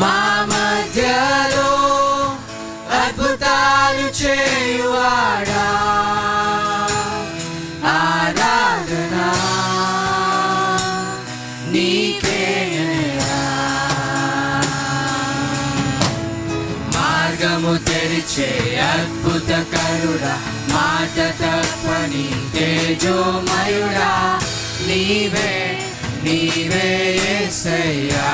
మా మధ్యలో అద్భుతాలు చేయువాడా ఆరాధనా నీకేనయా మార్గము తెరిచే అద్భుత కరుడా మాట తప్పని తేజోమయుడా నీవే నీవే యేసయ్యా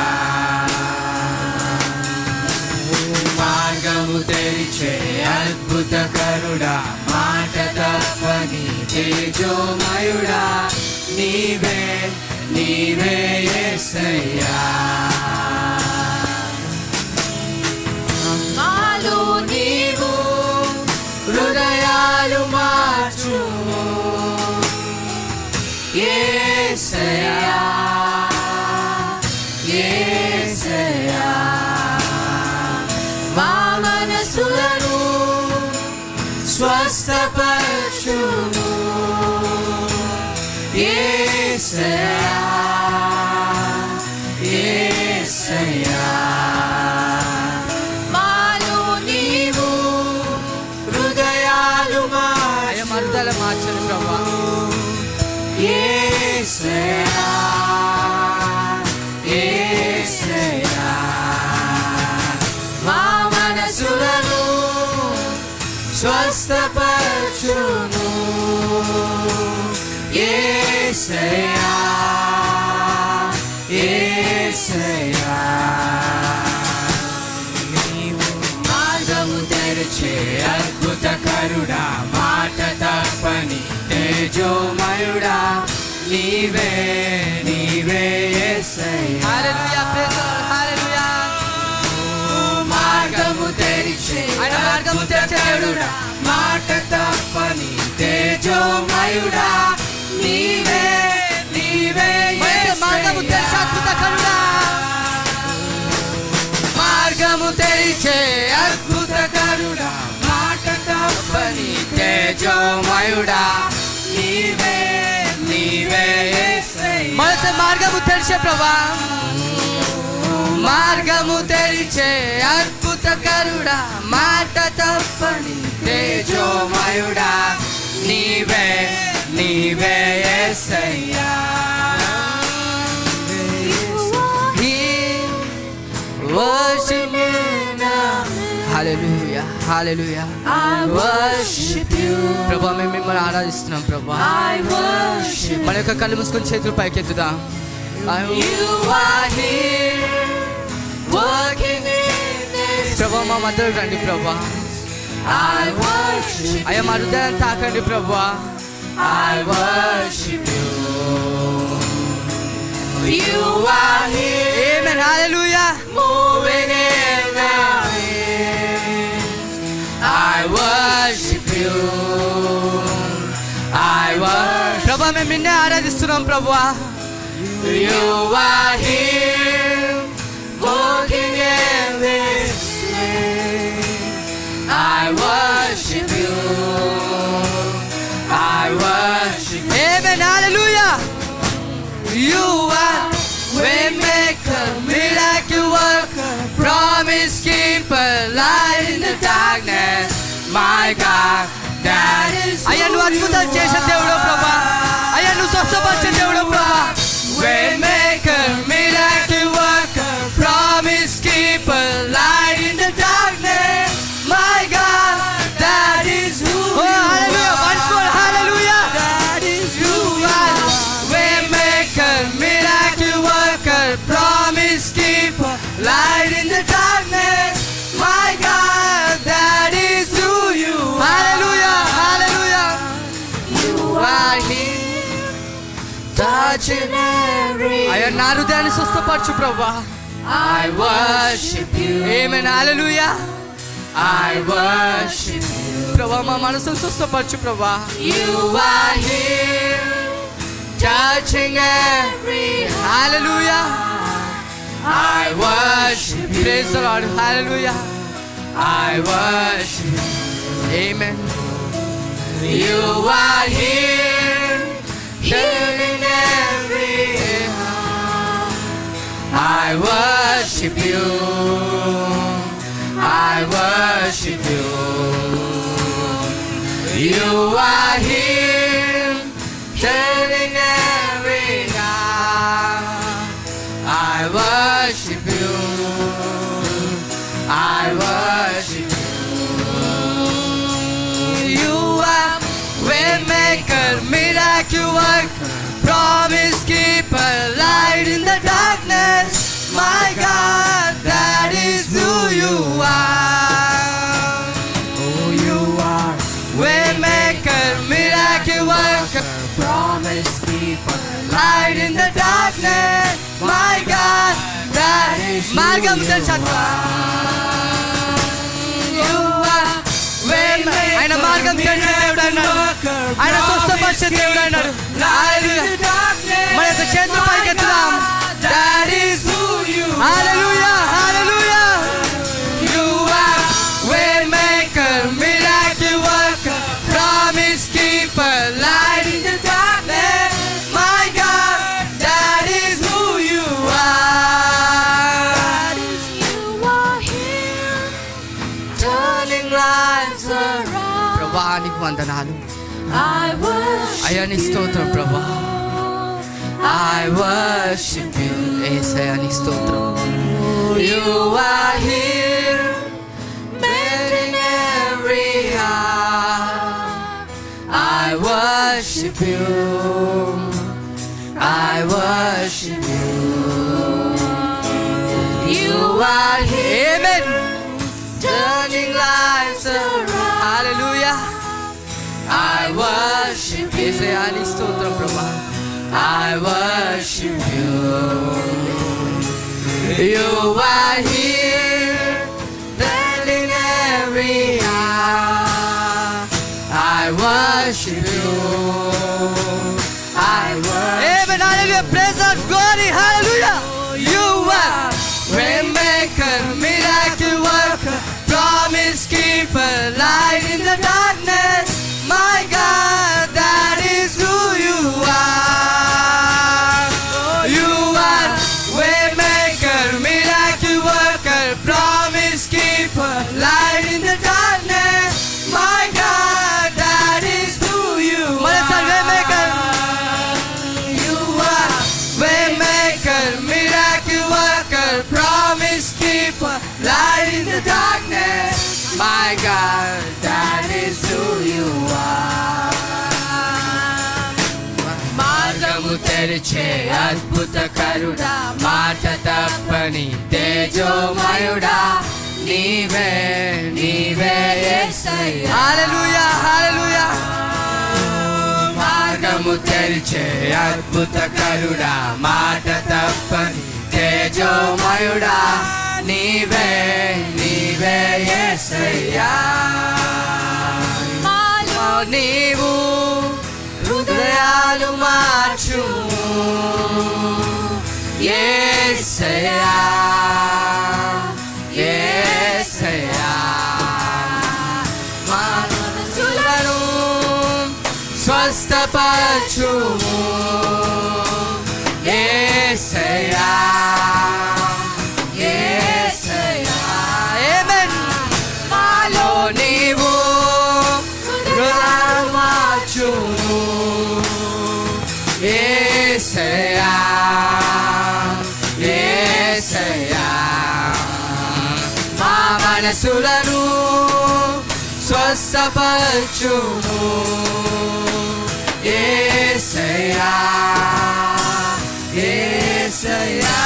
మార్గము తెరిచే అద్భుత కరుడా మాట తప్పని తేజోమయుడా నీవే నీవే యేసయ్యా యేసయ్యా యేసయ్యా మాలో నీవు హృదయాలు అయ్యా మరుదల మార్చండి ప్రభా యేసయ్యా యేసయ్యా మా మనసులను స్వస్థపరచును యేసయ్యా యేసయ్యా నీవు మార్గము తెరిచే అద్భుత మాట తప్పని తేజోమయుడా నీవే నీవే యేసయ్యా మార్గము తెరిచే మార్గము తెరిచే మాట తప్పని తేజోమయుడా తెరిచే అద్భుత కరుడా మాట తప్పని తేజోమయుడా. నీవే నీవే. మనసే మార్గము తెరిచే ప్రభా. మార్గము తెరిచే అద్భుత కరుడా మాట తప్పని తేజోమయుడా. నీవే నీవే యేసయ్యా hallelujah hallelujah I worship you ప్రభువా మేము మిమ్మల్ని ఆరాధిస్తున్నాం ప్రభువా ఐ వర్షిప్ మన యొక్క కళ్ళు మూసుకొని చేతులు పైకెత్తుదాం. You are here working in this ప్రభువా మా మధ్యలోకి రండి ప్రభువా ఐ వర్షిప్ అయ్యా మా హృదయాన్ని తాకండి ప్రభువా I worship you You are here. Amen. Hallelujah. Moving in. I worship ప్రభా మేము నిన్నే ఆరాధిస్తున్నాం ప్రభా you. Are here, walking in this place. I worship you. I worship you. Amen. Hallelujah. You are waymaker, miracle worker, promise keeper, light in the darkness. My God, that is అయ్యా నువ్వు అద్భుతాలు touching every. అయ్యా నా హృదయాన్ని స్వస్థపరచు ప్రభా I worship you. ఏమైనా హల్లెలూయా I worship you. ప్రభా మా మనసును స్వస్థపరచు ప్రభా You are here, touching every Hallelujah. I worship you. Praise the Lord. Hallelujah. I worship Amen. you. You are here, healing I worship you. I worship you. You are here, promise keeper. light in the darkness. My God, that is మార్గం తెలుసా You are waymaker. ఆయన మార్గం తెలిసిన దేవుడు అన్నాడు ఆయన స్వస్థపరిచే దేవుడు అన్నాడు Hallelujah. మన యొక్క చేతులు పైకెత్తుదాం That is who you Hallelujah, hallelujah. వందనాలు అయ్యా నీ స్తోత్రం ప్రభా I worship you ఏసయ్యా నీ స్తోత్రం You are here mending every heart I worship you I worship you You are here Worship you ఏసయ్యా నీ స్తోత్రం ప్రభా I worship you You are here the darkness. My God, that is who you are. మార్గము తెరిచే అద్భుత కరుడా మాట తప్పని తేజోమయుడా నీవే నీవే హల్లెలూయా హల్లెలూయా మార్గము తెరిచే అద్భుత కరుడా మాట తప్పని తేజోమయుడా నీవే నీవే యేసయ్యా నీవు హృదయాలు మార్చు యేసయ్యా యేసయ్యా మనసులను స్వస్థపరచుము. యేసయ్యా మా మనసులను స్వస్థపరచుము. ఏసయ్యా ఏసయ్యా.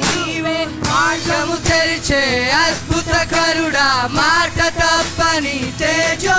నీవే మార్గము తెరిచే అద్భుత కరుడా మాట తప్పని తేజో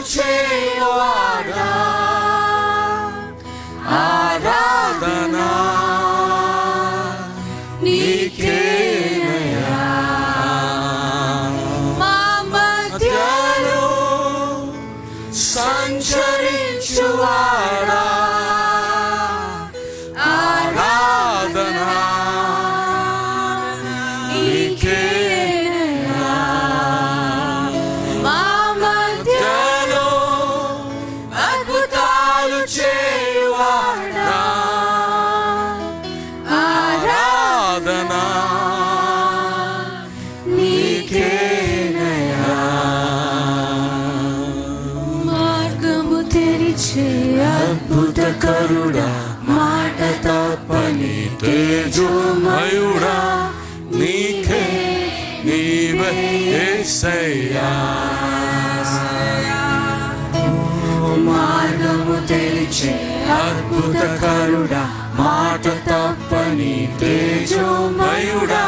అద్భుతాలు అద్భుతకరుడా మాట తప్పని తేజోమయుడా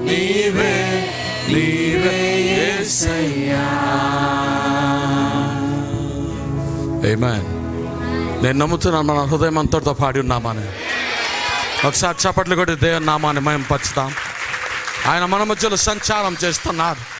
నీవే నీవే యేసయ్యా నేను నమ్ముతున్నాను మన హృదయం అంతటితో పాడి ఉన్నామని. ఒకసారి చప్పట్లు కూడా దేవుని నామాన్ని మేము పచ్చుతాం ఆయన మన మధ్యలో సంచారం చేస్తున్నారు.